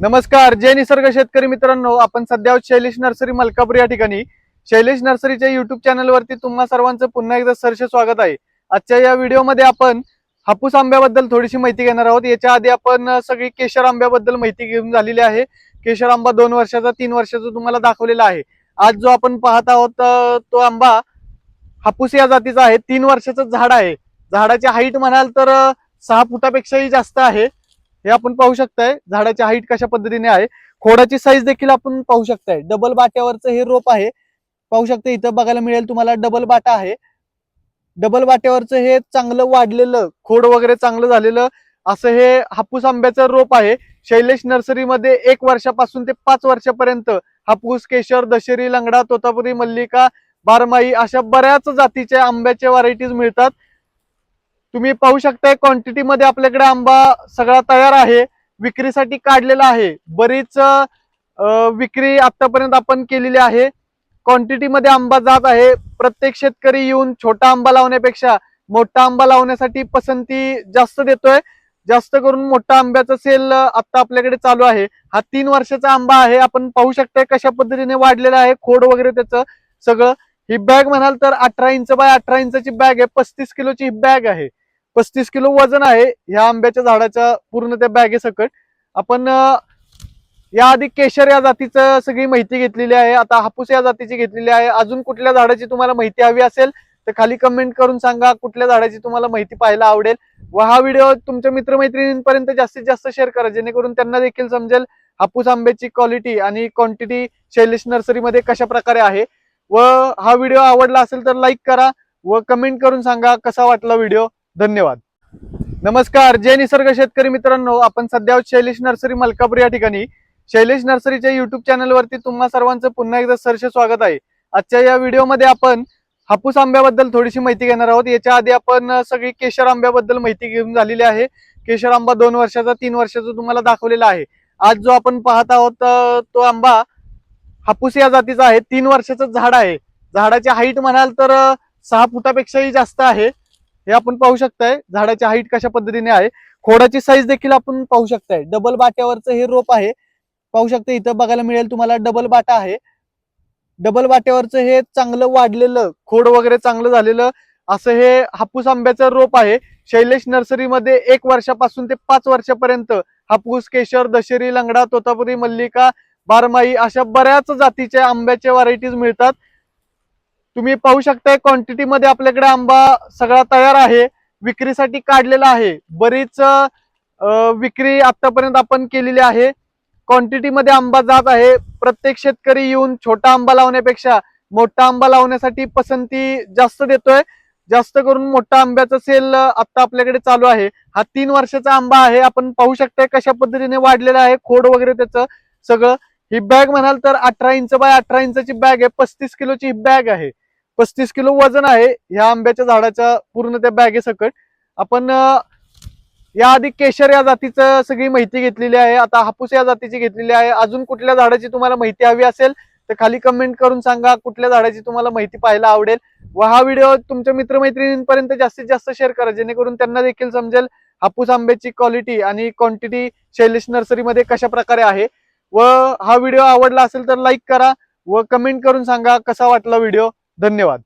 नमस्कार जय निसर्ग शेतकरी मित्रांनो. आपण सध्या शैलेश नर्सरी मलकापूर या ठिकाणी. शैलेश नर्सरीच्या युट्यूब चॅनलवरती तुम्हा सर्वांचं पुन्हा एकदा सरसे स्वागत आहे. आजच्या या व्हिडिओमध्ये आपण हापूस आंब्याबद्दल थोडीशी माहिती घेणार आहोत. याच्या आधी आपण सगळी केशर आंब्याबद्दल माहिती घेऊन झालेली आहे. केशर आंबा दोन वर्षाचा तीन वर्षाचा तुम्हाला दाखवलेला आहे. आज जो आपण पाहत आहोत तो आंबा हापूस या जातीचा आहे. तीन वर्षाचं झाड आहे. झाडाची हाईट म्हणाल तर सहा फुटापेक्षाही जास्त आहे. हे आपण पाहू शकताय झाडाची हाईट कशा पद्धतीने आहे खोडाची साईज देखील आपण पाहू शकताय. डबल बाट्यावरचं हे रोप आहे. पाहू शकता इथं बघायला मिळेल तुम्हाला डबल बाटा आहे. डबल बाट्यावरच हे चांगलं वाढलेलं खोड वगैरे चांगलं झालेलं असं हे हापूस आंब्याचं रोप आहे. शैलेश नर्सरीमध्ये एक वर्षापासून ते पाच वर्षापर्यंत हापूस केशर दशेरी लंगडा तोतापुरी मल्लिका बारमाही अशा बऱ्याच जातीच्या आंब्याच्या व्हरायटीज मिळतात. तुम्ही पाहू शकताय क्वांटिटी मध्ये आपल्याकडे आंबा सगळा तयार आहे. विक्रीसाठी काढलेला आहे. बरीच विक्री आतापर्यंत आपण केलेली आहे. क्वांटिटी मध्ये आंबा जात आहे. प्रत्येक शेतकरी येऊन छोटा आंबा लावण्यापेक्षा मोठा आंबा लावण्यासाठी पसंती जास्त देतोय. जास्त करून मोठा आंब्याचा सेल आता आपल्याकडे चालू आहे. हा तीन वर्षाचा आंबा आहे. आपण पाहू शकताय कशा पद्धतीने वाढलेला आहे. खोड वगैरे त्याचं सगळं. ही बॅग म्हणाल तर अठरा इंच बाय अठरा इंचाची बॅग आहे. पस्तीस किलोची ही बॅग आहे. पस्तीस किलो वजन आहे ह्या आंब्याच्या झाडाच्या पूर्ण त्या बॅगेसकट. आपण याआधी केशर या जातीचं सगळी माहिती घेतलेली आहे. आता हापूस या जातीची घेतलेली आहे. अजून कुठल्या झाडाची तुम्हाला माहिती हवी असेल तर खाली कमेंट करून सांगा कुठल्या झाडाची तुम्हाला माहिती पाहायला आवडेल. व हा व्हिडिओ तुमच्या मित्रमैत्रिणींपर्यंत जास्तीत जास्त शेअर करा जेणेकरून त्यांना देखील समजेल हापूस आंब्याची क्वालिटी आणि क्वांटिटी शैलेश नर्सरीमध्ये कशा प्रकारे आहे. व हा व्हिडिओ आवडला असेल तर लाईक करा व कमेंट करून सांगा कसा वाटला व्हिडिओ. धन्यवाद. नमस्कार जय निसर्ग शेतकरी मित्रांनो. आपण सध्या शैलेश नर्सरी मलकापूर या ठिकाणी. शैलेश नर्सरीच्या युट्यूब चॅनलवरती तुम्हा सर्वांचं पुन्हा एकदा सरसे स्वागत आहे. आजच्या या व्हिडिओमध्ये आपण हापूस आंब्याबद्दल थोडीशी माहिती घेणार आहोत. याच्या आधी आपण सगळी केशर आंब्याबद्दल माहिती घेऊन झालेली आहे. केशर आंबा दोन वर्षाचा तीन वर्षाचा तुम्हाला दाखवलेला आहे. आज जो आपण पाहत आहोत तो आंबा हापूस या जातीचा आहे. तीन वर्षाचं झाड आहे. झाडाची हाईट म्हणाल तर सहा फुटापेक्षाही जास्त आहे. हे आपण पाहू शकताय झाडाची हाईट कशा पद्धतीने आहे. खोडाची साईज देखील आपण पाहू शकताय. डबल बाट्यावरचं हे रोप आहे. पाहू शकता इथं बघायला मिळेल तुम्हाला डबल बाटा आहे. डबल बाट्यावरचं हे चांगलं वाढलेलं खोड वगैरे चांगलं झालेलं असं हे हापूस आंब्याचं रोप आहे. शैलेश नर्सरीमध्ये एक वर्षापासून ते पाच वर्षापर्यंत हापूस केशर दशेरी लंगडा तोतापुरी मल्लिका बारमाई अशा बऱ्याच जातीच्या आंब्याच्या व्हरायटीज मिळतात. तुम्ही पाहू शकताय क्वांटिटी मध्ये आपल्याकडे आंबा सगळा तयार आहे. विक्रीसाठी काढलेला आहे. बरीच विक्री आतापर्यंत आपण केलेली आहे. क्वांटिटी मध्ये आंबा जात आहे. प्रत्येक शेतकरी येऊन छोटा आंबा लावण्यापेक्षा मोठा आंबा लावण्यासाठी पसंती जास्त देतोय. जास्त करून मोठा आंब्याचा सेल आता आपल्याकडे चालू आहे. हा तीन वर्षाचा आंबा आहे. आपण पाहू शकताय कशा पद्धतीने वाढलेला आहे. खोड वगैरे त्याचं सगळं. ही बॅग म्हणाल तर अठरा इंच बाय अठरा इंचाची बॅग आहे. पस्तीस किलोची ही बॅग आहे. पस्तीस किलो वजन आहे ह्या आंब्याच्या झाडाच्या पूर्ण त्या बॅगेसकट. आपण याआधी केशर या जातीचं सगळी माहिती घेतलेली आहे. आता हापूस या जातीची घेतलेली आहे. अजून कुठल्या झाडाची तुम्हाला माहिती हवी असेल तर खाली कमेंट करून सांगा कुठल्या झाडाची तुम्हाला माहिती पाहायला आवडेल. व हा व्हिडिओ तुमच्या मित्रमैत्रिणींपर्यंत जास्तीत जास्त शेअर करा जेणेकरून त्यांना देखील समजेल हापूस आंब्याची क्वालिटी आणि क्वांटिटी शैलेश नर्सरीमध्ये कशा प्रकारे आहे. व हा व्हिडिओ आवडला असेल तर लाईक करा व कमेंट करून सांगा कसा वाटला व्हिडिओ. धन्यवाद.